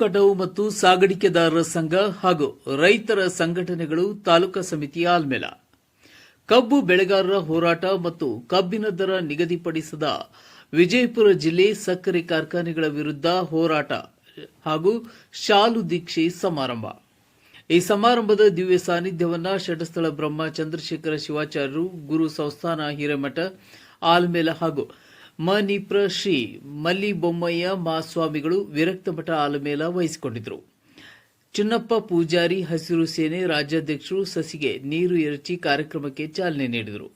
ಕಟಾವು ಮತ್ತು ಸಾಗಾಣಿಕೆದಾರರ ಸಂಘ ಹಾಗೂ ರೈತರ ಸಂಘಟನೆಗಳು ತಾಲೂಕಾ ಸಮಿತಿ ಆಲ್ಮೇಲ. ಕಬ್ಬು ಬೆಳೆಗಾರರ ಹೋರಾಟ ಮತ್ತು ಕಬ್ಬಿನ ದರ ನಿಗದಿಪಡಿಸದ ವಿಜಯಪುರ ಜಿಲ್ಲೆ ಸಕ್ಕರೆ ಕಾರ್ಖಾನೆಗಳ ವಿರುದ್ಧ ಹೋರಾಟ ಹಾಗೂ ಶಾಲು ದೀಕ್ಷೆ ಸಮಾರಂಭ. ಈ ಸಮಾರಂಭದ ದಿವ್ಯ ಸಾನ್ನಿಧ್ಯವನ್ನ ಷಟಸ್ಥಳ ಬ್ರಹ್ಮ ಚಂದ್ರಶೇಖರ ಶಿವಾಚಾರ್ಯರು, ಗುರು ಸಂಸ್ಥಾನ ಹಿರೇಮಠ, ಆಲ್ಮೇಲ ಹಾಗೂ ಮನಿಪ್ರ ಶ್ರೀ ಮಲ್ಲಿಬೊಮ್ಮಯ್ಯ ಮಾಸ್ವಾಮಿಗಳು ವಿರಕ್ತಮಠ ವಿರಕ್ತ ಮಠ ಆಲಮೇಲ ವಹಿಸಿಕೊಂಡಿದ್ದರು ಚಿನ್ನಪ್ಪ ಪೂಜಾರಿ ಹಸಿರು ಸೇನೆ ರಾಜ್ಯಾಧ್ಯಕ್ಷರು ಸಸಿಗೆ ನೀರು ಎರಚಿ ಕಾರ್ಯಕ್ರಮಕ್ಕೆ ಚಾಲನೆ ನೀಡಿದರು.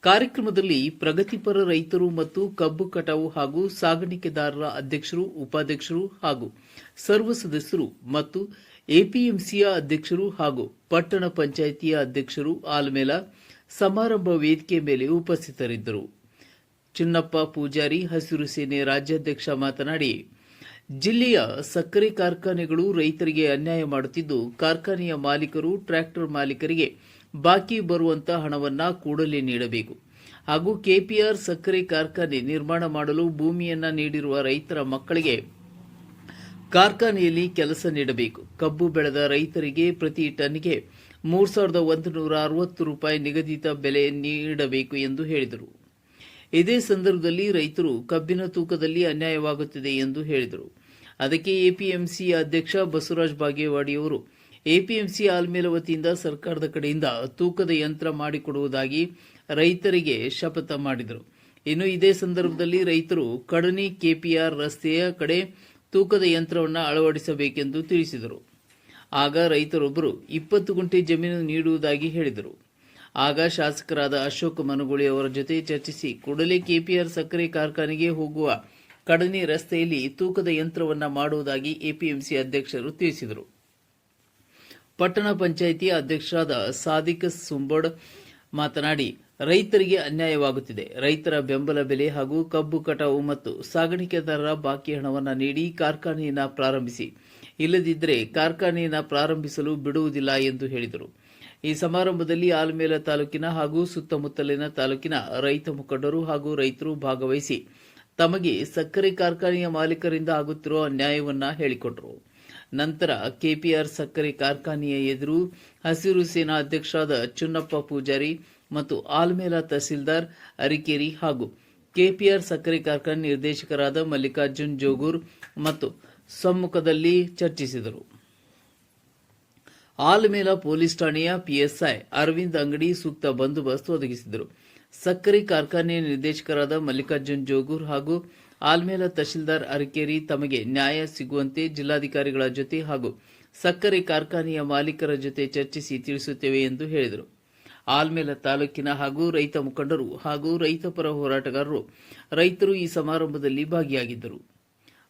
ಕಾರ್ಯಕ್ರಮದಲ್ಲಿ ಪ್ರಗತಿಪರ ರೈತರು ಮತ್ತು ಕಬ್ಬು ಕಟಾವು ಹಾಗೂ ಸಾಗಾಣಿಕೆದಾರರ ಅಧ್ಯಕ್ಷರು, ಉಪಾಧ್ಯಕ್ಷರು ಹಾಗೂ ಸರ್ವ ಸದಸ್ಯರು ಮತ್ತು ಎಪಿಎಂಸಿಯ ಅಧ್ಯಕ್ಷರು ಹಾಗೂ ಪಟ್ಟಣ ಪಂಚಾಯಿತಿಯ ಅಧ್ಯಕ್ಷರು ಆಲಮೇಲ ಸಮಾರಂಭ ವೇದಿಕೆ ಮೇಲೆ ಉಪಸ್ಥಿತರಿದ್ದರು. ಚಿನ್ನಪ್ಪ ಪೂಜಾರಿ, ಹಸಿರು ಸೇನೆ ರಾಜ್ಯಾಧ್ಯಕ್ಷ ಮಾತನಾಡಿ, ಜಿಲ್ಲೆಯ ಸಕ್ಕರೆ ಕಾರ್ಖಾನೆಗಳು ರೈತರಿಗೆ ಅನ್ಯಾಯ ಮಾಡುತ್ತಿದ್ದು, ಕಾರ್ಖಾನೆಯ ಮಾಲೀಕರು, ಟ್ರ್ಯಾಕ್ಟರ್ ಮಾಲೀಕರಿಗೆ ಬಾಕಿ ಬರುವಂತಹ ಹಣವನ್ನ ಕೂಡಲೇ ನೀಡಬೇಕು. ಹಾಗೂ ಕೆಪಿಆರ್ ಸಕ್ಕರೆ ಕಾರ್ಖಾನೆ ನಿರ್ಮಾಣ ಮಾಡಲು ಭೂಮಿಯನ್ನು ನೀಡಿರುವ ರೈತರ ಮಕ್ಕಳಿಗೆ ಕಾರ್ಖಾನೆಯಲ್ಲಿ ಕೆಲಸ ನೀಡಬೇಕು. ಕಬ್ಬು ಬೆಳೆದ ರೈತರಿಗೆ ಪ್ರತಿ ಟನ್ಗೆ ಮೂರು ಸಾವಿರದ ಒಂದು ನೂರ ಅರವತ್ತು ರೂಪಾಯಿ ನಿಗದಿತ ಬೆಲೆ ನೀಡಬೇಕು ಎಂದು ಹೇಳಿದರು. ಇದೇ ಸಂದರ್ಭದಲ್ಲಿ ರೈತರು ಕಬ್ಬಿನ ತೂಕದಲ್ಲಿ ಅನ್ಯಾಯವಾಗುತ್ತಿದೆ ಎಂದು ಹೇಳಿದರು. ಅದಕ್ಕೆ ಎಪಿಎಂಸಿ ಅಧ್ಯಕ್ಷ ಬಸವರಾಜ ಬಾಗೇವಾಡಿಯವರು ಎಪಿಎಂಸಿ ಆಲ್ಮೇಲ ವತಿಯಿಂದ ಸರ್ಕಾರದ ಕಡೆಯಿಂದ ತೂಕದ ಯಂತ್ರ ಮಾಡಿಕೊಡುವುದಾಗಿ ರೈತರಿಗೆ ಶಪಥ ಮಾಡಿದರು. ಇನ್ನು ಇದೇ ಸಂದರ್ಭದಲ್ಲಿ ರೈತರು ಕಡನಿ ಕೆಪಿಆರ್ ರಸ್ತೆಯ ಕಡೆ ತೂಕದ ಯಂತ್ರವನ್ನು ಅಳವಡಿಸಬೇಕೆಂದು ತಿಳಿಸಿದರು. ಆಗ ರೈತರೊಬ್ಬರು ಇಪ್ಪತ್ತು ಗುಂಟೆ ಜಮೀನು ನೀಡುವುದಾಗಿ ಹೇಳಿದರು. ಆಗ ಶಾಸಕರಾದ ಅಶೋಕ್ ಮನುಗುಳಿ ಅವರ ಜೊತೆ ಚರ್ಚಿಸಿ, ಕೂಡಲೇ ಕೆಪಿಆರ್ ಸಕ್ಕರೆ ಕಾರ್ಖಾನೆಗೆ ಹೋಗುವ ಕಡನಿ ರಸ್ತೆಯಲ್ಲಿ ತೂಕದ ಯಂತ್ರವನ್ನ ಮಾಡುವುದಾಗಿ ಎಪಿಎಂಸಿ ಅಧ್ಯಕ್ಷರು ತಿಳಿಸಿದರು. ಪಟ್ಟಣ ಪಂಚಾಯಿತಿ ಅಧ್ಯಕ್ಷರಾದ ಸಾದಿಕ್ ಸುಂಬಡ್ ಮಾತನಾಡಿ, ರೈತರಿಗೆ ಅನ್ಯಾಯವಾಗುತ್ತಿದೆ. ರೈತರ ಬೆಂಬಲ ಬೆಲೆ ಹಾಗೂ ಕಬ್ಬು ಕಟಾವು ಮತ್ತು ಸಾಗಾಣಿಕೆದಾರರ ಬಾಕಿ ಹಣವನ್ನು ನೀಡಿ ಕಾರ್ಖಾನೆಯನ್ನು ಪ್ರಾರಂಭಿಸಿ. ಇಲ್ಲದಿದ್ದರೆ ಕಾರ್ಖಾನೆಯನ್ನು ಪ್ರಾರಂಭಿಸಲು ಬಿಡುವುದಿಲ್ಲ ಎಂದು ಹೇಳಿದರು. ಈ ಸಮಾರಂಭದಲ್ಲಿ ಆಲಮೇಲ ತಾಲೂಕಿನ ಹಾಗೂ ಸುತ್ತಮುತ್ತಲಿನ ತಾಲೂಕಿನ ರೈತ ಮುಖಂಡರು ಹಾಗೂ ರೈತರು ಭಾಗವಹಿಸಿ ತಮಗೆ ಸಕ್ಕರೆ ಕಾರ್ಖಾನೆಯ ಮಾಲೀಕರಿಂದ ಆಗುತ್ತಿರುವ ಅನ್ಯಾಯವನ್ನ ಹೇಳಿಕೊಂಡರು. ನಂತರ ಕೆಪಿಆರ್ ಸಕ್ಕರೆ ಕಾರ್ಖಾನೆಯ ಎದುರು ಹಸಿರು ಸೇನಾ ಅಧ್ಯಕ್ಷರಾದ ಚುನ್ನಪ್ಪ ಪೂಜಾರಿ ಮತ್ತು ಆಲ್ಮೇಲ ತಹಸೀಲ್ದಾರ್ ಅರಿಕೇರಿ ಹಾಗೂ ಕೆಪಿಆರ್ ಸಕ್ಕರೆ ಕಾರ್ಖಾನೆ ನಿರ್ದೇಶಕರಾದ ಮಲ್ಲಿಕಾರ್ಜುನ್ ಜೋಗೂರ್ ಮತ್ತು ಸಮ್ಮುಖದಲ್ಲಿ ಚರ್ಚಿಸಿದರು. ಆಲ್ಮೇಲ ಪೊಲೀಸ್ ಠಾಣೆಯ ಪಿಎಸ್ಐ ಅರವಿಂದ್ ಅಂಗಡಿ ಸೂಕ್ತ ಬಂದೋಬಸ್ತ್ ಒದಗಿಸಿದರು. ಸಕ್ಕರೆ ಕಾರ್ಖಾನೆಯ ನಿರ್ದೇಶಕರಾದ ಮಲ್ಲಿಕಾರ್ಜುನ್ ಜೋಗೂರ್ ಹಾಗೂ ಆಲ್ಮೇಲ ತಹಶೀಲ್ದಾರ್ ಅರಕೇರಿ ತಮಗೆ ನ್ಯಾಯ ಸಿಗುವಂತೆ ಜಿಲ್ಲಾಧಿಕಾರಿಗಳ ಜೊತೆ ಹಾಗೂ ಸಕ್ಕರೆ ಕಾರ್ಖಾನೆಯ ಮಾಲೀಕರ ಜೊತೆ ಚರ್ಚಿಸಿ ತಿಳಿಸುತ್ತೇವೆ ಎಂದು ಹೇಳಿದರು. ಆಲ್ಮೇಲ ತಾಲೂಕಿನ ಹಾಗೂ ರೈತ ಮುಖಂಡರು ಹಾಗೂ ರೈತಪರ ಹೋರಾಟಗಾರರು ರೈತರು ಈ ಸಮಾರಂಭದಲ್ಲಿ ಭಾಗಿಯಾಗಿದ್ದರು.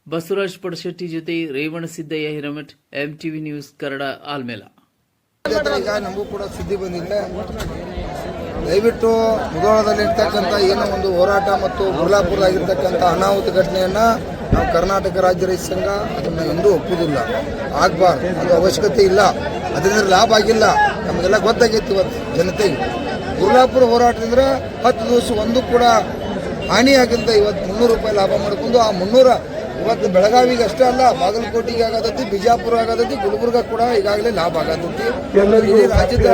ಬಸವರಾಜ್ ಪಡಶೆಟ್ಟಿ ಜೊತೆ ರೇವಣಸಿದ್ದಯ್ಯ ಹಿರಮಠ್ ಎಂಟಿವಿ ನ್ಯೂಸ್ ಕನ್ನಡ, ಆಲ್ಮೇಲ. ಈಗ ನಮಗೂ ಕೂಡ ಸುದ್ದಿ ಬಂದಿದೆ. ದಯವಿಟ್ಟು ಮುಧೋಳದಲ್ಲಿ ಇರ್ತಕ್ಕಂಥ ಏನೋ ಒಂದು ಹೋರಾಟ ಮತ್ತು ಗುರ್ಲಾಪುರದಾಗಿರ್ತಕ್ಕಂಥ ಅನಾಹುತ ಘಟನೆಯನ್ನು ನಾವು ಕರ್ನಾಟಕ ರಾಜ್ಯ ರೈತ ಸಂಘ ಅದನ್ನು ಎಂದೂ ಒಪ್ಪುವುದಿಲ್ಲ ಆಗಬಾರ್ದು. ಅದು ಅವಶ್ಯಕತೆ ಇಲ್ಲ. ಅದರಿಂದ ಲಾಭ ಆಗಿಲ್ಲ. ನಮಗೆಲ್ಲ ಗೊತ್ತಾಗೈತಿ ಇವತ್ತು ಜನತೆಗೆ. ಗುರ್ಲಾಪುರ ಹೋರಾಟದಿಂದ ಹತ್ತು ದಿವಸ ಒಂದು ಕೂಡ ಹಾನಿಯಾಗಿಂದ ಇವತ್ತು ಮುನ್ನೂರು ರೂಪಾಯಿ ಲಾಭ ಮಾಡ್ಕೊಂಡು ಆ ಮುನ್ನೂರ ಇವತ್ತು ಬೆಳಗಾವಿಗೆ ಅಷ್ಟೇ ಅಲ್ಲ ಬಾಗಲಕೋಟೆಗೆ ಆಗತೈತಿ ಬಿಜಾಪುರ ಆಗತೈತಿ ಗುಲ್ಬರ್ಗ ಕೂಡ ಈಗಾಗಲೇ ಲಾಭ ಆಗತೈತಿ. ಇಡೀ ರಾಜ್ಯದ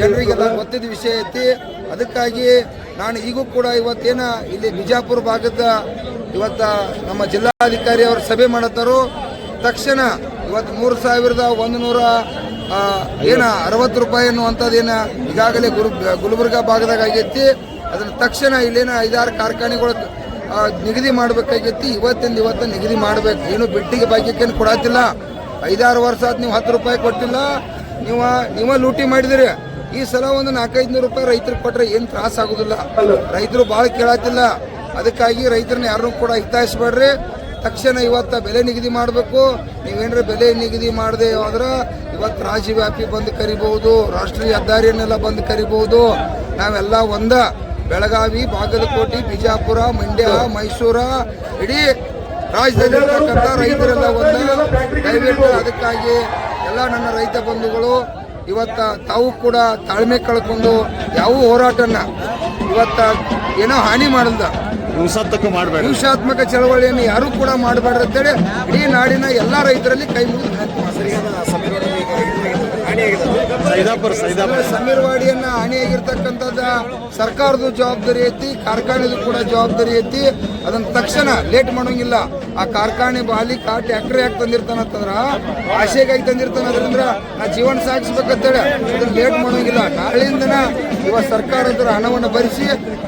ಜನರಿಗೆಲ್ಲ ಗೊತ್ತಿದ್ದ ವಿಷಯ ಐತಿ. ಅದಕ್ಕಾಗಿ ನಾನು ಈಗೂ ಕೂಡ ಇವತ್ತೇನ ಇಲ್ಲಿ ಬಿಜಾಪುರ ಭಾಗದ ಇವತ್ತ ನಮ್ಮ ಜಿಲ್ಲಾಧಿಕಾರಿ ಅವರು ಸಭೆ ಮಾಡತ್ತಾರೋ. ತಕ್ಷಣ ಇವತ್ತು ಮೂರು ಸಾವಿರದ ಒಂದು ನೂರ ಏನ ಅರವತ್ತು ರೂಪಾಯಿ ಅನ್ನುವಂಥದ್ದೇನ ಈಗಾಗಲೇ ಗುರು ಗುಲ್ಬರ್ಗ ಭಾಗದಾಗ ಆಗೈತಿ. ಅದನ್ನ ತಕ್ಷಣ ಇಲ್ಲೇನ ಐದಾರು ಕಾರ್ಖಾನೆಗಳು ನಿಗದಿ ಮಾಡಬೇಕಾಗಿತ್ತು ಇವತ್ತಿಂದ ಇವತ್ತ ನಿಗದಿ ಮಾಡಬೇಕು. ಏನು ಬಿಟ್ಟಿಗೆ ಭಾಗ್ಯಕ್ಕೇನು ಕೊಡತ್ತಿಲ್ಲ ಐದಾರು ವರ್ಷ ಆದ್ ನೀವು ಹತ್ತು ರೂಪಾಯಿ ಕೊಟ್ಟಿಲ್ಲ. ನೀವು, ನೀವ ಲೂಟಿ ಮಾಡಿದಿರಿ. ಈ ಸಲ ಒಂದು ನಾಲ್ಕೈದು ರೂಪಾಯಿ ರೈತರಿಗೆ ಕೊಟ್ರೆ ಏನು ತ್ರಾಸ ಆಗುದಿಲ್ಲ. ರೈತರು ಭಾಳ ಕೇಳತ್ತಿಲ್ಲ ಅದಕ್ಕಾಗಿ ರೈತರನ್ನ ಯಾರನ್ನೂ ಕೂಡ ಹಿತಾಯಿಸ್ಬೇಡ್ರಿ. ತಕ್ಷಣ ಇವತ್ತ ಬೆಲೆ ನಿಗದಿ ಮಾಡಬೇಕು. ನೀವೇನ್ರ ಬೆಲೆ ನಿಗದಿ ಮಾಡದೆ ಹೋದ್ರೆ ಇವತ್ತು ರಾಜ್ಯವ್ಯಾಪಿ ಬಂದು ಕರಿಬಹುದು. ರಾಷ್ಟ್ರೀಯ ಹೆದ್ದಾರಿಯನ್ನೆಲ್ಲ ಬಂದು ಕರಿಬಹುದು. ನಾವೆಲ್ಲ ಒಂದ. ಬೆಳಗಾವಿ ಬಾಗಲಕೋಟೆ ಬಿಜಾಪುರ ಮಂಡ್ಯ ಮೈಸೂರು ಇಡೀ ರಾಜ್ಯದಲ್ಲಿರ್ತಕ್ಕಂಥ ರೈತರೆಲ್ಲ ಒಂದು ದಯವಿಟ್ಟು ಅದಕ್ಕಾಗಿ ಎಲ್ಲ ನನ್ನ ರೈತ ಬಂಧುಗಳು ಇವತ್ತ ತಾವು ಕೂಡ ತಾಳ್ಮೆ ಕಳ್ಕೊಂಡು ಯಾವ ಹೋರಾಟನ ಇವತ್ತ ಏನೋ ಹಾನಿ ಮಾಡಲ್ದ ಹಿಂಸಾತ್ಮಕ ಮಾಡಬೇಡ ಹಿಂಸಾತ್ಮಕ ಚಳವಳಿಯನ್ನು ಯಾರೂ ಕೂಡ ಮಾಡಬೇಡ ಅಂತೇಳಿ ಇಡೀ ನಾಡಿನ ಎಲ್ಲ ರೈತರಲ್ಲಿ ಕೈ ಮುಗಿದು. ಸೈದಾಪುರ ಸೈದಾಪುರ. ಸಮೀರ್ವಾಡಿಯನ್ನ ಹಾನಿಯಾಗಿರ್ತಕ್ಕಂಥದ್ದು ಸರ್ಕಾರದ ಜವಾಬ್ದಾರಿ ಐತಿ ಕಾರ್ಖಾನೆದು ಕೂಡ ಜವಾಬ್ದಾರಿ ಐತಿ. ಅದನ್ನ ತಕ್ಷಣ ಲೇಟ್ ಮಾಡೋಂಗಿಲ್ಲ. ಆ ಕಾರ್ಖಾನೆ ಬಾಲಿ ಕಾ ಟ್ಯಾಕ್ಟ್ರಿ ಯಾಕೆ ತಂದಿರ್ತಾನಂತಂದ್ರ ಆಶೆಗಾಗಿ ತಂದಿರ್ತಾನ ಅದರಿಂದ ನಾ ಜೀವನ ಸಾಗಿಸ್ಬೇಕಂತೇಳಿ ಅದನ್ನ ಲೇಟ್ ಮಾಡೋಂಗಿಲ್ಲ. ನಾಳೆಯಿಂದನ ಸರ್ಕಾರ ಅದರ ಹಣವನ್ನು ಭರಿಸಿ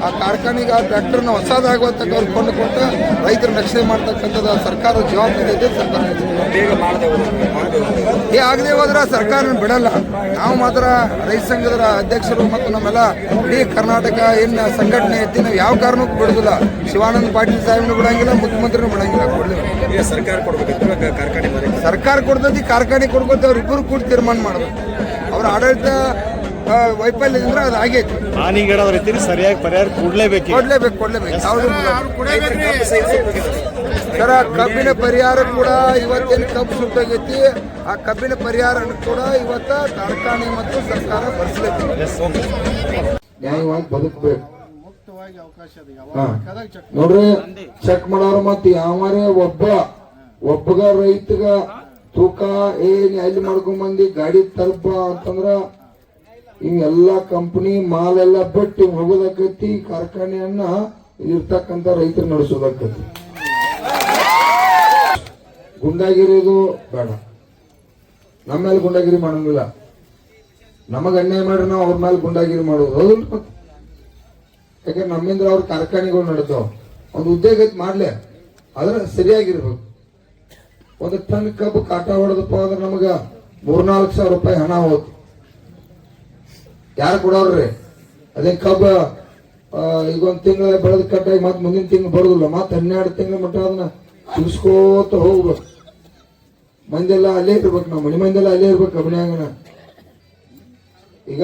ಆ ಕಾರ್ಖಾನೆಗೆ ಆ ಟ್ರ್ಯಾಕ್ಟರ್ನ ಹೊಸದಾಗುವಂತ ಕೊಂಡು ಕೊಟ್ಟು ರೈತರ ರಕ್ಷಣೆ ಮಾಡ್ತಕ್ಕಂಥದ್ದು ಸರ್ಕಾರದ ಜವಾಬ್ದಾರಿ ಐತೆ ಸರ್ಕಾರ ಏ ಆಗದೆ ಹೋದ್ರೆ ಸರ್ಕಾರ ಬಿಡಲ್ಲ. ನಾವು ಮಾತ್ರ ರೈತ ಸಂಘದ ಅಧ್ಯಕ್ಷರು ಮತ್ತು ನಮ್ಮೆಲ್ಲ ಇಡೀ ಕರ್ನಾಟಕ ಏನ್ ಸಂಘಟನೆ ಐತಿ ನಾವು ಯಾವ ಕಾರಣಕ್ಕೂ ಬಿಡುದಿಲ್ಲ. ಶಿವಾನಂದ ಪಾಟೀಲ್ ಸಾಹೇಬ್ನು ಬಿಡಂಗಿಲ್ಲ ಮುಖ್ಯಮಂತ್ರಿನೂ ಬಿಡಂಗಿಲ್ಲ ಕೊಡ್ಲಿಲ್ಲ ಸರ್ಕಾರ ಕೊಡ್ಬೇಕು ಕಾರ್ಖಾನೆ ಸರ್ಕಾರ ಕೊಡ್ತೈತಿ ಕಾರ್ಖಾನೆ ಕೊಡ್ಕೊತ ಅವ್ರಿಬ್ಬರು ಕೂಡ ತೀರ್ಮಾನ ಮಾಡ್ಬೇಕು. ಅವ್ರ ಆಡಳಿತ ವೈಫಲ್ಯದಿಂದ ಅದು ಆಗೈತಿ. ಹಾನಿಗೀಡಾದ ರೈತರಿಗೆ ಸರಿಯಾಗಿ ಪರಿಹಾರ ಕೊಡ್ಲೇಬೇಕು ಕೊಡ್ಲೇಬೇಕು. ಕೊಡ್ಲೇಬೇಕು ಸರ ಕಬ್ಬಿನ ಪರಿಹಾರ ಕೂಡ ಇವತ್ತೇನು ಕಬ್ಬು ಸುಟ್ಟೋಗೈತಿ ಆ ಕಬ್ಬಿನ ಪರಿಹಾರ ಕೂಡ ಇವತ್ತ ಕಾರ್ಖಾನೆ ಮತ್ತು ಸರ್ಕಾರ ಭರಿಸಲೇಬೇಕು ನ್ಯಾಯವಾಗಿ ಬದುಕಬೇಕು. ನೋಡ್ರಿ ಚೆಕ್ ಮಾಡೋರು ಮತ್ ಯಾವರೇ ಒಬ್ಬ ಒಬ್ಬಗ ರೈತಗ ತೂಕ ಏನ್ ಎಲ್ಲಿ ಮಾಡ್ಕೊಂಡ್ ಬಂದಿ ಗಾಡಿ ತಲುಪ ಅಂತಂದ್ರ ಇವೆಲ್ಲಾ ಕಂಪನಿ ಮಾಲೆಲ್ಲ ಬಿಟ್ಟು ಹೋಗೋದಕ್ಕತಿ ಕಾರ್ಖಾನೆಯನ್ನ ಇರ್ತಕ್ಕಂತ ರೈತರು ನಡೆಸೋದಕ್ಕತಿ ಗುಂಡಾಗಿರೋದು ಬೇಡ. ನಮ್ಮ ಮೇಲೆ ಗುಂಡಾಗಿರಿ ಮಾಡಂಗಿಲ್ಲ. ನಮಗೆ ಅನ್ಯಾಯ ಮಾಡ್ರಿ ನಾವು ಅವ್ರ ಮೇಲೆ ಗುಂಡಾಗಿರಿ ಮಾಡೋದು. ಹೌದು ಯಾಕಂದ್ರೆ ನಮ್ಮಿಂದ ಅವ್ರ ಕಾರ್ಖಾನೆಗಳು ನಡೆದವು. ಒಂದು ಉದ್ಯೋಗ ಐತಿ ಮಾಡ್ಲೆ, ಆದ್ರೆ ಸರಿಯಾಗಿರ್ಬೇಕು. ಒಂದು ಟನ್ ಕಬ್ಬು ಕಾಟ ಹೊಡೆದಪ್ಪ ಅಂದ್ರೆ ನಮಗ ಮೂರ್ನಾಲ್ಕು ಸಾವಿರ ರೂಪಾಯಿ ಹಣ ಹೋತು. ಯಾರು ಕೊಡೋರ್ರಿ? ಅದೇ ಕಬ್ಬ ಈಗ ಒಂದು ತಿಂಗಳ ಬೆಳೆದ ಕಟ್ಟಾಗಿ ಮತ್ತೆ ಮುಂದಿನ ತಿಂಗಳು ಬರೋದಿಲ್ಲ, ಮತ್ತೆ ಹನ್ನೆರಡು ತಿಂಗಳ ಮಟ್ಟ ಅದನ್ನ ತಿಳಿಸ್ಕೋತ ಹೋಗ್ಬೇಕು. ಮಂದೆಲ್ಲ ಅಲ್ಲೇ ಇರ್ಬೇಕು ನಾವು, ಮನೆ ಮಂದೆಲ್ಲ ಅಲ್ಲೇ ಇರ್ಬೇಕು ಅಭಿನಯಂಗನ ಈಗ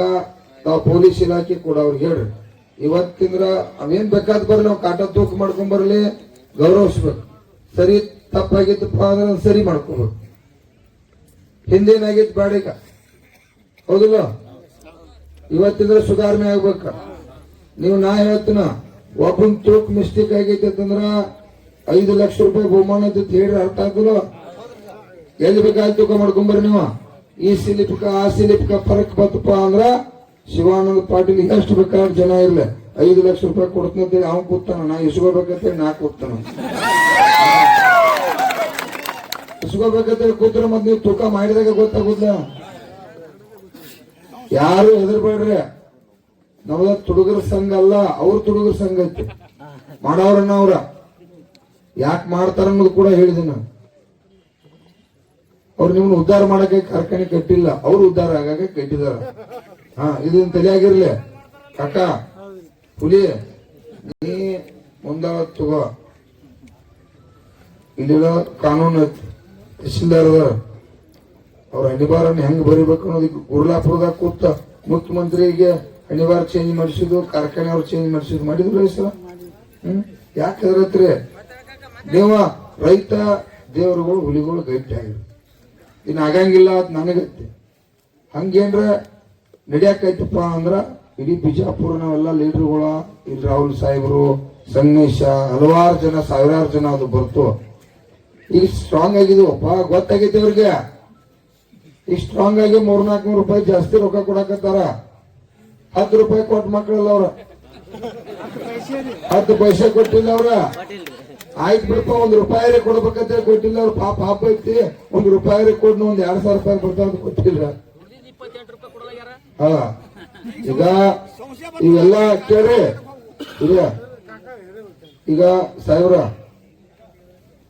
ನಾವು ಪೊಲೀಸ್ ಇಲಾಖೆ ಕೂಡ ಅವ್ರಿಗೆ ಹೇಳ್ರಿ ಇವತ್ತಿಂದ್ರ ಅವೇನ್ ಬೇಕಾದ ಬರ್ಲಿ, ನಾವು ಕಾಟ ತೂಕ ಮಾಡ್ಕೊಂಡ್ ಬರ್ಲಿ, ಗೌರವಿಸ್ಬೇಕು. ಸರಿ, ತಪ್ಪಾಗಿತ್ತಪ್ಪ ಅಂದ್ರೆ ಸರಿ ಮಾಡ್ಕೋಬೇಕು. ಹಿಂದೇನಾಗಿತ್ತು ಬೇಡ ಈಗ. ಹೌದಿಲ್ಲ? ಇವತ್ತಿಂದ್ರ ಸುಧಾರಣೆ ಆಗ್ಬೇಕ. ನೀವು ನಾ ಹೇಳ್ತೀನ ಒಬ್ಬನ ತೂಕ್ ಮಿಸ್ಟೇಕ್ ಆಗೈತಿ ಅಂತಂದ್ರ ಐದು ಲಕ್ಷ ರೂಪಾಯಿ ಬಹುಮಾನ ಅಂತ ಹೇಳಿ ಅರ್ಥ ಆಗ್ತದ ಎಲ್ಲಿ ಬೇಕಾದ್ರೆ ತೂಕ ಮಾಡ್ಕೊಂಬರ್ರಿ ನೀವು. ಈ ಸಿಲಿಪ್ಕ, ಆ ಸಿಲಿಪ್ಕ ಫರಕ್ ಬತ್ತಪ್ಪ ಅಂದ್ರ ಶಿವಾನಂದ ಪಾಟೀಲ್ ಎಷ್ಟು ಬೇಕಾದ್ರೆ ಜನ ಇರ್ಲಿ. ಐದು ಲಕ್ಷ ರೂಪಾಯಿ ಕೊಡ್ತೀನಿ ಅಂತೇಳಿ ಅವ್ನು ಕೂತಾನ. ನಾ ಇಸ್ಕೋಬೇಕಂತೇಳಿ ನಾ ಕೂತಾನ. ಇಸ್ಕೋಬೇಕಂತೇಳಿ ಕೂತ್ರ ಮತ್ ನೀವು ತೂಕ ಮಾಡಿದಾಗ ಗೊತ್ತಾಗುದಿಲ್ಲ. ಯಾರು ಹೆದರ್ಬೇಡ್ರಿ ನಮ್ದ ತುಡುಗರ ಸಂಘ ಅಲ್ಲ, ಅವ್ರ ತುಡುಗರ ಸಂಘ ಐತಿ. ಮಾಡೋರನ್ನ ಅವ್ರ. ಯಾಕೆ ಮಾಡ್ತಾರ ಅನ್ನೋದು ಕೂಡ ಹೇಳಿದೆ ನಾನು. ಅವ್ರು ನಿಮ್ಮನ್ನ ಉದ್ಧಾರ ಮಾಡಕ್ಕೆ ಕಾರ್ಖಾನೆ ಕಟ್ಟಿಲ್ಲ, ಅವ್ರು ಉದ್ಧಾರ ಆಗಾಕ ಕಟ್ಟಿದಾರ. ಹಾ ಇದನ್ನ ತಲೆಯಾಗಿರ್ಲಿ. ಕಾಕ, ಹುಲಿ, ನೀ ಮುಂದ ತಗೋ. ಇಲ್ಲಿರೋ ಕಾನೂನು ತಹಶೀಲ್ದಾರ್ ಅದಾರ. ಅವ್ರ ಅನಿವಾರ್ಯನ ಹೆಂಗ್ ಬರಿಬೇಕು ಅನ್ನೋದಕ್ಕೆ ಗುರ್ಲಾಪುರದಾಗ ಕೂತ ಮುಖ್ಯಮಂತ್ರಿಗೆ ಅನಿವಾರ್ಯ ಚೇಂಜ್ ಮಾಡಿಸಿದ್ರು ಕಾರ್ಖಾನೆ ಅವ್ರು ಚೇಂಜ್ ಮಾಡಿಸಿದ್ರು ಮಾಡಿದ್ರು ಸರ್ ಹ್ಮ್? ಯಾಕೆ ಹೆದರತ್ರಿ ದೇವ, ರೈತ, ದೇವರುಗಳು, ಹುಲಿಗಳು ಗಟ್ಟಿ ಆಗಿರು ಇನ್ನು ಆಗಂಗಿಲ್ಲ ಅಂತ ನನಗತ್ತೆ. ಹಂಗೇನ್ರ ನಡಿಯಾಕೈತಪ್ಪ ಅಂದ್ರ ಇಡೀ ಬಿಜಾಪುರ ನಾವೆಲ್ಲ ಲೀಡರ್ಗಳ ಇಲ್ಲಿ ರಾಹುಲ್ ಸಾಹೇಬರು, ಸಂಗಮೇಶ, ಹಲವಾರು ಜನ, ಸಾವಿರಾರು ಜನ ಅದು ಬರ್ತು. ಈಗ ಸ್ಟ್ರಾಂಗ್ ಆಗಿದ್ವಪ್ಪ ಗೊತ್ತಾಗೈತಿ ಅವ್ರಿಗೆ ಈಗ ಸ್ಟ್ರಾಂಗ್ ಆಗಿ ಮೂರ್ನಾಲ್ಕು ನೂರು ರೂಪಾಯಿ ಜಾಸ್ತಿ ರೊಕ್ಕ ಕೊಡಕತ್ತಾರ. ಹತ್ತು ರೂಪಾಯಿ ಕೊಟ್ಟ ಮಕ್ಕಳಲ್ಲ ಅವ್ರ. ಹತ್ತು ಪೈಸೆ ಕೊಟ್ಟಿಲ್ಲ ಅವ್ರ. ಆಯ್ತು ಬಿಡಪ್ಪ, ಒಂದ್ ರೂಪಾಯಿ ಕೊಡ್ಬೇಕಂತ ಕೊಟ್ಟಿಲ್ಲ ಅವ್ರ. ಪಾಪ ಪಾಪ ಐತಿ. ಒಂದ್ ರೂಪಾಯಿ ಕೊಡ್ ಒಂದ್ ಎರಡ್ ಸಾವಿರ ರೂಪಾಯಿ ಬರ್ತಾ ಅಂತ ಕೊಟ್ಟಿಲ್ಲ. ಹಾ. ಈಗ, ಇವೆಲ್ಲ ಕೇಳಿ ಈಗ ಈಗ ಸಾಹೇಬ್ರ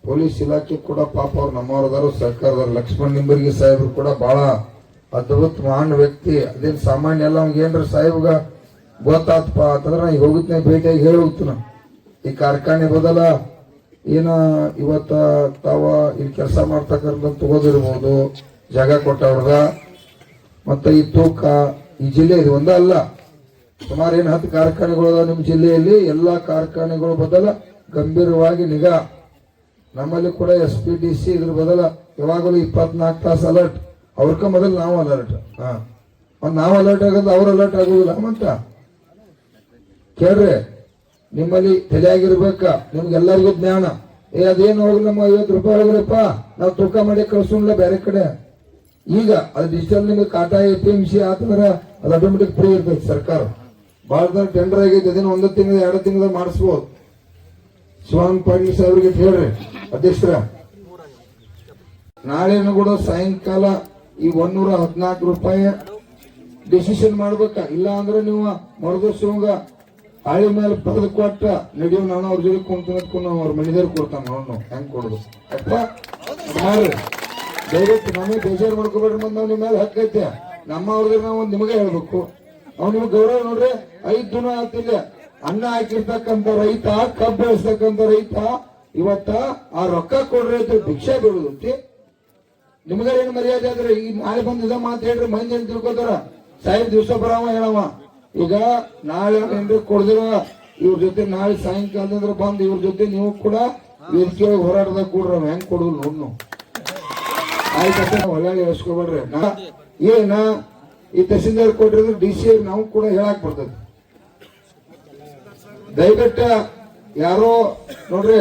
ಪೊಲೀಸ್ ಇಲಾಖೆ ಕೂಡ ಪಾಪ ಅವ್ರು ನಮ್ಮವ್ರದಾರು, ಸರ್ಕಾರದವ್ರು, ಲಕ್ಷ್ಮಣ್ ನಿಂಬರ್ಗಿ ಸಾಹೇಬ್ರು ಕೂಡ ಬಹಳ ಅದ್ಭುತ ಮಹಾನ್ ವ್ಯಕ್ತಿ. ಅದೇನು ಸಾಮಾನ್ಯ ಎಲ್ಲ ಅವ್ನಿಗೆ ಏನ್ರ ಸಾಹೇಬ್ಗ ಗೊತ್ತಾತಪ್ಪ, ಅಂತಂದ್ರೆ ನಾ ಈಗ ಹೋಗುತ್ತನೆ ಭೇಟಿಯಾಗಿ ಹೇಳಿ ಈ ಕಾರ್ಖಾನೆ ಬದಲ ಏನ ಇವತ್ತ ತಾವ ಇಲ್ಲಿ ಕೆಲಸ ಮಾಡ್ತಕ್ಕಂಥ ತಗೋದಿರ್ಬೋದು ಜಾಗ ಕೊಟ್ಟವ್ರದ. ಮತ್ತೆ ಈ ತೂಕ ಈ ಜಿಲ್ಲೆ ಇದು ಒಂದ ಅಲ್ಲ. ಸುಮಾರು ಏನು ಹತ್ತು ಕಾರ್ಖಾನೆಗಳು ನಿಮ್ಮ ಜಿಲ್ಲೆಯಲ್ಲಿ, ಎಲ್ಲಾ ಕಾರ್ಖಾನೆಗಳು ಬದಲ ಗಂಭೀರವಾಗಿ ನಿಗಾ ನಮ್ಮಲ್ಲಿ ಕೂಡ ಎಸ್ ಪಿ ಡಿ ಸಿ ಇದ್ರ ಬದಲ ಯಾವಾಗಲೂ ಇಪ್ಪತ್ನಾಲ್ಕು ತಾಸು ಅಲರ್ಟ್ ಅವ್ರಕ ಮೊದಲು ನಾವು ಅಲರ್ಟ್ ಹಾ. ನಾವು ಅಲರ್ಟ್ ಆಗೋದು ಅವ್ರ ಅಲರ್ಟ್ ಆಗೋದಿಲ್ಲ. ಮತ್ತ? ಕೇಳ್ರಿ, ನಿಮ್ಮಲ್ಲಿ ತಲೆಯಾಗಿರ್ಬೇಕ ನಿಮ್ಗೆಲ್ಲರಿಗೂ ಜ್ಞಾನ. ಏ, ಅದೇನು ಹೋಗಿ ನಮ್ಮ ಐವತ್ತು ರೂಪಾಯಿ ಹೋಗ್ರಪ್ಪ ನಾವು ತೂಕ ಮಾಡಿ ಕಳ್ಸೋಣ ಬೇರೆ ಕಡೆ. ಈಗ ಅದು ಡಿಜಿಟಲ್ ನಿಮಗೆ ಕಾಟ ಎ ಪಿ ಎಂ ಸಿ ಆತಂದ್ರ ಅದು ಆಟೋಮೆಟಿಕ್ ಫ್ರೀ ಇರ್ತೈತಿ ಸರ್ಕಾರ. ಭಾಳ ಟೆಂಡರ್ ಆಗೈತೆ ಅದೇನು ಒಂದು ತಿಂಗಳ, ಎರಡು ತಿಂಗಳ ಮಾಡಿಸ್ಬೋದು. ಶಿವಾನಂದ ಪಾಟೀಲ್ ಸಾಹೇಬ್ರಿಗೆ ಹೇಳ್ರಿ ಅಧ್ಯಕ್ಷರ. ನಾಳೆನೂ ಕೂಡ ಸಾಯಂಕಾಲ ಈ ಒಂದೂರ ಹದಿನಾಲ್ಕು ರೂಪಾಯಿ ಡಿಸಿಷನ್ ಮಾಡ್ಬೇಕ? ಇಲ್ಲ ಅಂದ್ರೆ ನೀವು ಮರದೋಸಂಗ ಹಾಳಿ ಮೇಲೆ ಪಡೆದು ಕೊಟ್ಟ ನಡೆಯೋ ನಾನು ಅವ್ರ ಜೊತೆ ಕುಂತ್ಕೊಂಡು ಅವ್ರ ಮನೆಯವ್ರು ಕೊಡ್ತಾನ ನೋಡ್ ಹೆಂಗ್ ಕೊಡುದು? ಅಪ್ಪ ದಯವಿಟ್ಟು ನಮಗೆ ಬೇಜಾರು ಮಾಡ್ಕೋಬೇಡ್ರಿ ಮತ್ತೆ ನಾವು ನಿಮ್ಮ ಮೇಲೆ ಹಕ್ಕೈತೆ ನಮ್ಮ ಅವ್ರದ್ರೆ ನಾವು ನಿಮಗೆ ಹೇಳ್ಬೇಕು. ಅವ್ನು ನಿಮ್ಗೆ ಗೌರವ ನೋಡ್ರಿ, ಐದು ದಿನ ಆತಿಲ್ಲ ಅನ್ನ ಹಾಕಿರ್ತಕ್ಕಂಥ ರೈತ, ಕಬ್ಬು ಬೆಳೆಸ್ತಕ್ಕಂಥ ರೈತ, ಇವತ್ತ ಆ ರೊಕ್ಕ ಕೊಡ್ರಿ ಅಂತ ಭಿಕ್ಷೆ ಬೀಳುದಂತೆ ನಿಮ್ಗೆ ಏನು ಮರ್ಯಾದೆ ಆದ್ರೆ ಈ ನಾಳೆ ಬಂದಿದ ಮಾತು ಹೇಳ್ರಿ, ಮಂದಿ ತಿಳ್ಕೊತಾರ? ಸಾಹೇಬ್ ದಿವಸ ಬರವ ಹೇಳವ. ಈಗ ನಾಳೆ ಏನ್ರಿ ಕೊಡ್ದಿರ, ಇವ್ರ ಜೊತೆ ನಾಳೆ ಸಾಯಂಕಾಲದಂದ್ರೆ ಬಂದು ಇವ್ರ ಜೊತೆ ನೀವು ಕೂಡ ವೇದಿಕೆ ಹೋರಾಟದಾಗ ಕೊಡ್ರ ಹೆಂಗ್ ಕೊಡುದು ನೋಡ್ ನಾವು ಆಯ್ತು ಹೊಲ ಏನ ಈ ತಹಸೀಲ್ದಾರ್ ಕೊಟ್ಟಿದ್ರೆ ಡಿ ಸಿ ನಾವು ಕೂಡ ಹೇಳಕ್ ಬರ್ತದೆ. ದಯವಿಟ್ಟ ಯಾರೋ ನೋಡ್ರಿ,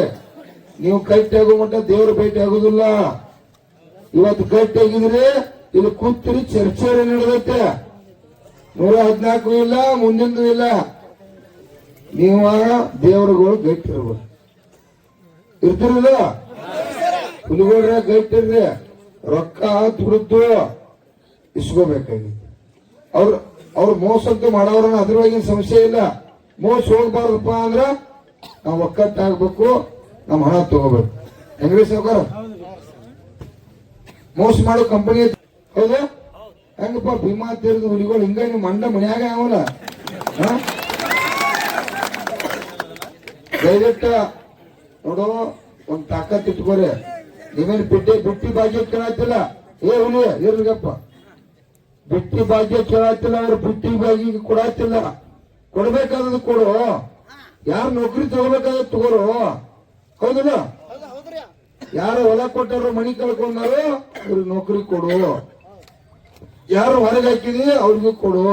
ನೀವು ಕಟ್ಟಿ ಆಗೋ ಮಟ್ಟ ದೇವ್ರ ಭೇಟಿ ಆಗುದಿಲ್ಲ. ಇವತ್ತು ಕೈ ಇಲ್ಲಿ ಕೂತಿರಿ, ಚರ್ಚೆ ನಡೆದೈತೆ. ನೂರ ಹದಿನಾಲ್ಕು ಇಲ್ಲ, ಮುಂದಿಂದು ಇಲ್ಲ. ನೀವು ದೇವರುಗಳು ಗಟ್ಟಿರ್ಬೋದು ಇರ್ತಿರಲ್ಲ? ಹುಲಿಗಳ್ರ ಗಟ್ಟಿರ್ರಿ ರೊಕ್ಕ ದುಡ್ದು ಇಸ್ಕೋಬೇಕಾಗಿತ್ತು. ಅವ್ರ ಅವ್ರ ಮೋಸ ಅಂತೂ ಮಾಡೋರನ್ನ ಅದ್ರೊಳಗಿನ ಸಮಸ್ಯೆ ಇಲ್ಲ. ಮೋಸ ಹೋಗ್ಬಾರ್ದಪ್ಪ ಅಂದ್ರ ನಾವು ಒಕ್ಕಟ್ಟಾಗ್ಬೇಕು ನಮ್ಮ ಹಣ ತಗೋಬೇಕು. ಹೆಂಗ್ರಿ ಸಾವುಕಾರ? ಮೋಸ ಮಾಡೋ ಕಂಪನಿ ಹೌದಾ? ಹೆಂಗಪ್ಪ ಭೀಮಾ ತೆರದ ಹುಲಿಗಳು ಹಿಂಗ ನೀವು ಮಂಡ ಮನ್ಯಾಗ ಅವಲ್ಲ ದಯವಿಟ್ಟ ನೋಡು, ಒಂದ್ ತಾಕತ್ ಇಟ್ಕೋರಿ. ನೀವೇನು ಬಿಟ್ಟಿ ಬಿಟ್ಟಿ ಬಾಜಿ ಕೇಳತ್ತಿಲ್ಲ? ಏ ಹುಲಿ ಇರ್ಲಿಗಪ್ಪ ಬಿಟ್ಟಿ ಬಾಜಿ ಕೇಳತ್ತಿಲ್ಲ ಅವ್ರ ಬಿಟ್ಟಿ ಭಾಗ್ಯ ಕೊಡತ್ತಿಲ್ಲ. ಕೊಡ್ಬೇಕಾದದ್ದು ಕೊಡು. ಯಾರು ನೌಕರಿ ತಗೋಬೇಕಾದ್ರೆ ತಗೋರು. ಹೌದಲ್ಲ? ಯಾರು ಹೊಲ ಕೊಟ್ಟರು ಮಣಿ ಕಳ್ಕೊಂಡಾರು ಅವ್ರಿಗೆ ನೌಕರಿ ಕೊಡು. ಯಾರು ಹೊರಗೆ ಹಾಕಿದಿ ಅವ್ರಿಗೂ ಕೊಡು.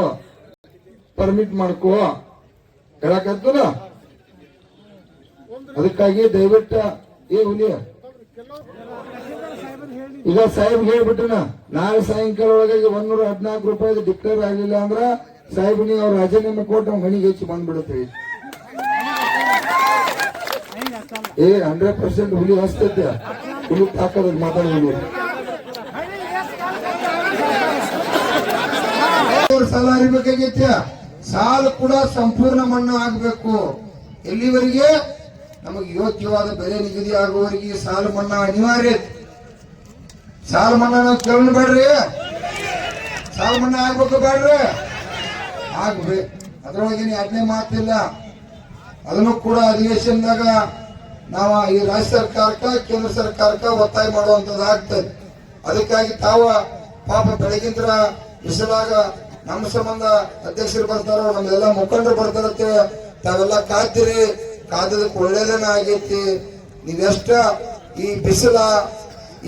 ಪರ್ಮಿಟ್ ಮಾಡ್ಕೋ. ಹೇಳಕ್ಕಾಗ್ತದ? ಅದಕ್ಕಾಗಿ ದಯವಿಟ್ಟ ಏ ಹುಲಿ. ಈಗ ಸಾಹೇಬ್ ಹೇಳ್ಬಿಟ್ಟನ ನಾಳೆ ಸಾಯಂಕಾಲ ಒಳಗಾಗಿ ಒಂದೂರ ಹದಿನಾಲ್ಕು ರೂಪಾಯಿ ಡಿಕ್ಲೇರ್ ಆಗ್ಲಿಲ್ಲ ಅಂದ್ರ ಸಾಹೇಬ್ ನೀವು ಅವ್ರ ರಾಜೀನಾಮೆ ಕೊಟ್ಟು ನಮ್ಗೆ ಹಣಿಗೆ ಹೆಚ್ಚು ಬಂದ್ಬಿಡುತ್ತೆ. ಏ ಹಂಡ್ರೆಡ್ ಪರ್ಸೆಂಟ್ ಹುಲಿ ಹಸ್ತೈತೆ ಹುಲಿ ತಾಕೋದಕ್ಕೆ ಮಾತಾಡಿ ಸಾಲ ಹರಿಬೇಕಾಗೈತೆ ಸಾಲ ಕೂಡ ಸಂಪೂರ್ಣ ಮಣ್ಣು ಆಗ್ಬೇಕು. ಎಲ್ಲಿವರೆಗೆ? ನಮಗೆ ಯೋಗ್ಯವಾದ ಬೆಲೆ ನಿಗದಿ ಆಗುವವರೆಗೆ ಸಾಲ ಮನ್ನಾ ಅನಿವಾರ್ಯ. ಸಾಲ ಮನ್ನಾ ನಾವು ಕೇಳೋಣ ಬೇಡ್ರಿ. ಸಾಲ ಮನ್ನಾ ಆಗ್ಬೇಕು ಬೇಡ್ರಿ. ಆಗ್ಬೇಕು ಅದ್ರೊಳಗೇನು ಎರಡನೇ ಮಾತಿಲ್ಲ. ಅದನ್ನು ಕೂಡ ಅಧಿವೇಶನದಾಗ ನಾವು ಈ ರಾಜ್ಯ ಸರ್ಕಾರಕ್ಕ, ಕೇಂದ್ರ ಸರ್ಕಾರಕ್ಕ ಒತ್ತಾಯ ಮಾಡುವಂತದ್ದು ಆಗ್ತದೆ ಅದಕ್ಕಾಗಿ ತಾವ ಪಾಪ ಬೆಳಗಿಂದ್ರ ಬಿಸಿಲಾಗ ನಮ್ಮ ಸಂಬಂಧ ಅಧ್ಯಕ್ಷರು ಬರ್ತಾರೋ, ನಮ್ಮೆಲ್ಲ ಮುಖಂಡರು ಬರ್ತಾರತ್ತೆ ತಾವೆಲ್ಲ ಕಾಯ್ತೀರಿ ಕಾದದಕ್ಕೆ ಒಳ್ಳೇದೇನ ಆಗೈತಿ. ನೀವೆಷ್ಟ ಈ ಬಿಸಿಲ,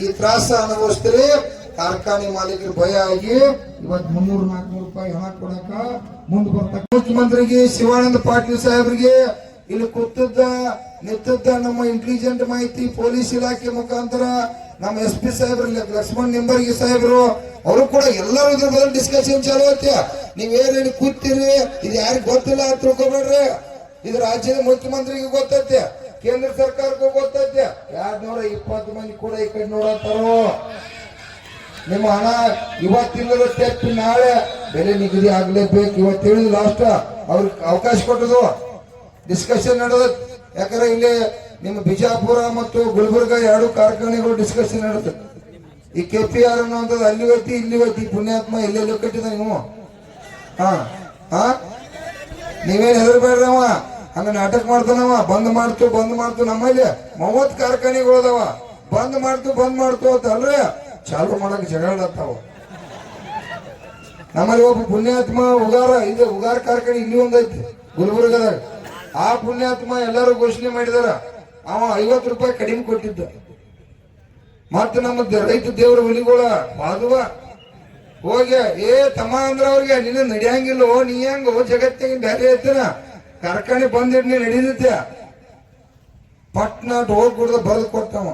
ಈ ತ್ರಾಸ ಅನುಭವಿಸ್ತೀರಿ. ಕಾರ್ಖಾನೆ ಮಾಲೀಕರು ಭಯ ಆಗಿ ಇವತ್ತು ಮುನ್ನೂರು, ನಾಲ್ಕುನೂರು ರೂಪಾಯಿ ಹಣ ಕೊಡಕ ಮುಂದೆ ಬರ್ತಾರೆ ಮುಖ್ಯಮಂತ್ರಿಗೆ, ಶಿವಾನಂದ ಪಾಟೀಲ್ ಸಾಹೇಬ್ರಿಗೆ ಇಲ್ಲಿ ಕೂತದ್ದ, ನಿಂತದ್ದ ನಮ್ಮ ಇಂಟೆಲಿಜೆಂಟ್ ಮಾಹಿತಿ ಪೊಲೀಸ್ ಇಲಾಖೆ ಮುಖಾಂತರ ನಮ್ಮ ಎಸ್ ಪಿ ಸಾಹೇಬ್ರ ಲಕ್ಷ್ಮಣ್ ನಿಂಬರ್ಗಿ ಸಾಹೇಬ್ರು, ಅವರು ಕೂಡ ಎಲ್ಲರೂ ಇದ್ರ ಬಗ್ಗೆ ಡಿಸ್ಕಷನ್ ಚಾಲು ಐತೆ ನೀವೇನೇನು ಕೂತಿರಿ? ಇದು ಯಾರಿಗ್ ಗೊತ್ತಿಲ್ಲ ಅಂತ ತಿಳ್ಕೊಬೇಡ್ರಿ. ಇದು ರಾಜ್ಯದ ಮುಖ್ಯಮಂತ್ರಿಗೆ ಗೊತ್ತೈತೆ. ಕೇಂದ್ರ ಸರ್ಕಾರಕ್ಕೂ ಗೊತ್ತೈತೆ. ಎರಡ್ ಇಪ್ಪತ್ತು ಮಂದಿ ಕೂಡ ಈ ಕಡೆ ನೋಡತ್ತಾರೋ? ನಿಮ್ಮ ಹಣ ಇವತ್ತಿಲ್ಲದ ತೆಪ್ಪಿ ನಾಳೆ ಬೆಲೆ ನಿಗದಿ ಆಗ್ಲೇಬೇಕು. ಇವತ್ತು ಹೇಳಿದ ಲಾಸ್ಟ್ ಅವ್ರಿಗೆ ಅವಕಾಶ ಕೊಟ್ಟದು ಡಿಸ್ಕಷನ್ ನಡೆದ ಯಾಕಂದ್ರೆ ಇಲ್ಲಿ ನಿಮ್ಮ ಬಿಜಾಪುರ ಮತ್ತು ಗುಲ್ಬರ್ಗ ಎರಡು ಕಾರ್ಖಾನೆಗಳು ಡಿಸ್ಕಷನ್ ನಡೆದ. ಈ ಕೆ ಪಿ ಆರ್ ಅನ್ನುವಂಥದ್ದು ಅಲ್ಲಿ ಐತಿ ಇಲ್ಲಿ ಈ ಪುಣ್ಯಾತ್ಮ ಎಲ್ಲೆಲ್ಲೋ ಕಟ್ಟಿದ ನೀವು? ಹಾ ಹಾ? ನೀವೇನ್ ಹೆದರ್ಬೇಡ್ರವ ಹಂಗ ನಾಟಕ ಮಾಡ್ತಾನವ ಬಂದ್ ಮಾಡ್ತು ಬಂದ್ ಮಾಡ್ತು. ನಮ್ಮಲ್ಲಿ ಮೂವತ್ ಕಾರ್ಖಾನೆಗಳು ಅದಾವ. ಬಂದ್ ಮಾಡ್ತು ಬಂದ್ ಮಾಡ್ತು ಅಂತ ಅಲ್ರಿ? ಚಾಲು ಮಾಡಕ್ ಜಗಳತ್ತಾವ ನಮ್ಮಲ್ಲಿ ಒಬ್ಬ ಪುಣ್ಯಾತ್ಮ ಉಗಾರ, ಇದು ಉಗಾರ ಕಾರ್ಖಾನೆ ಇಲ್ಲಿ ಒಂದೈತಿ, ಗುಲ್ಬರ್ಗದಾಗ. ಆ ಪುಣ್ಯಾತ್ಮ ಎಲ್ಲರೂ ಘೋಷಣೆ ಮಾಡಿದಾರ, ಅವ ಐವತ್ತು ರೂಪಾಯಿ ಕಡಿಮೆ ಕೊಟ್ಟಿದ್ದ. ಮತ್ತೆ ನಮ್ಮ ರೈತ ದೇವರ ಹುಲಿಗಳ ಬಾದುವ ಹೋಗ್ಯ, ಏ ತಮ್ಮ ಅಂದ್ರ ಅವ್ರಿಗೆ ನಿನ್ನ ನಡಿಯಂಗಿಲ್ಲ, ನೀ ಹೆಂಗ ಜಗತ್ತಿನ ಬೇರೆ ಐತಿನ ಕಾರ್ಖಾನೆ ಬಂದಿಡ್ಲಿ ನೀ ಪಟ್ನ ಹೋಗಿ ಹೋಗ್ಬಿಡ್ದ ಬರೆದು ಕೊಟ್ಟವ.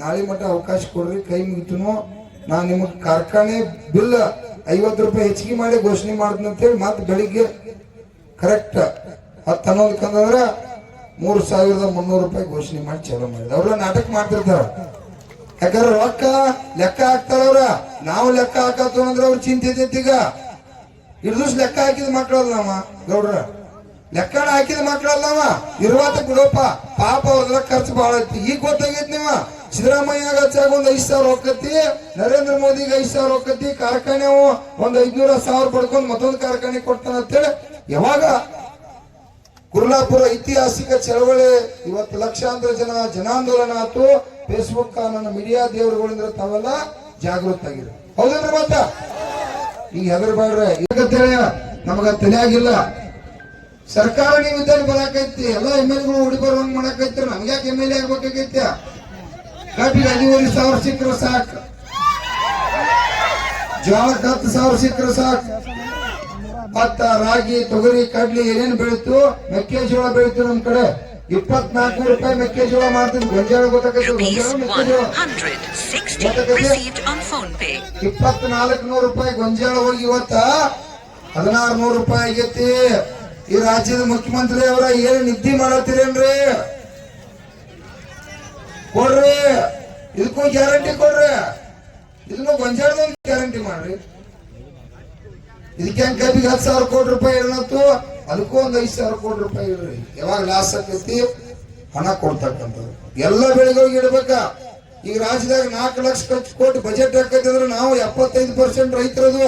ನಾಳೆ ಮಟ್ಟ ಅವಕಾಶ ಕೊಡ್ರಿ, ಕೈ ಮುಗಿತನು ನಾ ನಿಮಗೆ ಕಾರ್ಖಾನೆ ಬಿಲ್ ಐವತ್ತು ರೂಪಾಯಿ ಹೆಚ್ಚಿಗೆ ಮಾಡಿ ಘೋಷಣೆ ಮಾಡ್ತೀನಿ ಅಂತೇಳಿ ಮತ್ತೆ ಬೆಳಿಗ್ಗೆ ಕರೆಕ್ಟ್ ಹತ್ತು ಅನ್ನೋದಕ್ಕಂದ್ರ ಮೂರು ಸಾವಿರದ ಮುನ್ನೂರು ರೂಪಾಯಿ ಘೋಷಣೆ ಮಾಡಿ ಚಾಲೂ ಮಾಡಿದ ಅವ್ರ ನಾಟಕ ಮಾಡ್ತಿರ್ತಾರ. ಯಾಕಂದ್ರೆ ರೊಕ್ಕ ಲೆಕ್ಕ ಹಾಕ್ತಾರವ್ರ ನಾವು ಲೆಕ್ಕ ಹಾಕತ್ತು ಅಂದ್ರೆ ಅವ್ರು ಚಿಂತೆ ಈಗ. ಲೆಕ್ಕ ಹಾಕಿದ ಮಕ್ಕಳಲ್ಲ ನಮ್ಮ ಗೌಡ್ರ. ಲೆಕ್ಕನ ಹಾಕಿದ ಮಕ್ಕಳಲ್ಲವ. ಇರುವಂತ ಬಿಡೋಪ ಪಾಪ ಅವ್ರದ್ರ ಖರ್ಚು ಬಹಳ ಐತಿ. ಈಗ ಗೊತ್ತಾಗೈತಿ ನೀವ. ಸಿದ್ದರಾಮಯ್ಯ ಹಚ್ಚಾಗ ಒಂದ್ ಐದು ಸಾವಿರ ಹೋಗತಿ ನರೇಂದ್ರ ಮೋದಿಗೆ ಐದು ಸಾವಿರ ಹೋಗತಿ ಕಾರ್ಖಾನೆ ಒಂದ್ ಐದ್ನೂರ ಸಾವಿರ ಪಡ್ಕೊಂಡ್ ಮತ್ತೊಂದು ಕಾರ್ಖಾನೆ ಕೊಡ್ತಾನ ಅಂತೇಳಿ ಯಾವಾಗ ಕುರ್ಲಾಪುರ ಐತಿಹಾಸಿಕ ಚಳವಳಿ ಇವತ್ತು ಲಕ್ಷಾಂತರ ಜನ ಜನಾಂದೋಲನ ಆತು ಫೇಸ್ಬುಕ್ ನನ್ನ ಮೀಡಿಯಾ ದೇವರುಗಳಿಂದ ತಾವೆಲ್ಲ ಜಾಗೃತ ಆಗಿರಿ. ಹೌದಲ್ರಿ ಮತ್ತ? ಈಗ ಹೆದರ್ಬೇಡ್ರಿ. ಹೇಳಿ ನಮಗ ತಲೆಯಾಗಿಲ್ಲ. ಸರ್ಕಾರ ನೀವು ಇದ್ದಲ್ಲಿ ಬರಾಕೈತಿ ಎಲ್ಲ ಎಂ ಎಲ್ಗಳು ಹುಡಿ ಬರುವಂಗ್ ಮಾಡಾಕೈತಿ ನಮ್ಗೆ ಯಾಕೆ ಎಂ ಎಲ್ ಎ ಆಗ್ಬೇಕಾಗೈತಿ? ಕಬ್ಬಿಗೆ ಹದಿಮೂರು ಸಾವಿರ ಸಿಕ್ಕರು ಸಾಕು. ಜೋಳಕ್ಕೆ ಹತ್ತು ಸಾವಿರ ಸಿಕ್ಕರು ಸಾಕು. ಭತ್ತ ರಾಗಿ ತೊಗರಿ ಕಡ್ಲಿ ಏನೇನು ಬೆಳೀತು? ಮೆಕ್ಕೆಜೋಳ ಬೆಳೀತು ನಮ್ ಕಡೆ. ಇಪ್ಪತ್ನಾಲ್ಕು ರೂಪಾಯಿ ಮೆಕ್ಕೆಜೋಳ ಮಾಡ್ತೀನಿ. ಗೊಂಜಾಳ ಗೊತ್ತಾಗೈತಿ Rupees ಗೊಂಜಾಳ ಮೆಕ್ಕೆಜೋಳ. 160 received on phone pay. ಇಪ್ಪತ್ನಾಲ್ಕು ನೂರು ರೂಪಾಯಿ ಗೊಂಜಾಳ ಹೋಗಿ ಇವತ್ತ. ಹದಿನಾರು ನೂರು ರೂಪಾಯಿ ಆಗೈತಿ. ಈ ರಾಜ್ಯದ ಮುಖ್ಯಮಂತ್ರಿ ಅವರ ಏನು ನಿದ್ದೆ ಮಾಡತ್ತೀರೇನ್ರಿ? ಕೊಡ್ರಿ. ಇದಕ್ಕೂ ಗ್ಯಾರಂಟಿ ಕೊಡ್ರಿ. ಇದನ್ನು ಗೊಂಜಾಳದ ಗ್ಯಾರಂಟಿ ಮಾಡ್ರಿ. ಇದಕ್ಕೆ ಕಬ್ಬಿಗೆ ಹತ್ತು ಸಾವಿರ ಕೋಟಿ ರೂಪಾಯಿ ಇರಲತ್ತು ಅದಕ್ಕೂ ಒಂದ್ ಐದ್ ಸಾವಿರ ಕೋಟಿ ರೂಪಾಯಿ ಇರ್ರಿ. ಯಾವಾಗ ಲಾಸ್ ಆಗ್ತೈತಿ ಹಣ ಕೊಡ್ತಕ್ಕಂಥದ್ದು. ಎಲ್ಲ ಬೆಳೆಗಳಿಗೆ ಇಡ್ಬೇಕ. ಈಗ ರಾಜ್ಯದಾಗ ನಾಲ್ಕು ಲಕ್ಷ ಕೋಟಿ ಬಜೆಟ್ ಹಾಕೈತಿ ನಾವು ಎಪ್ಪತ್ತೈದು ಪರ್ಸೆಂಟ್ ರೈತರದು.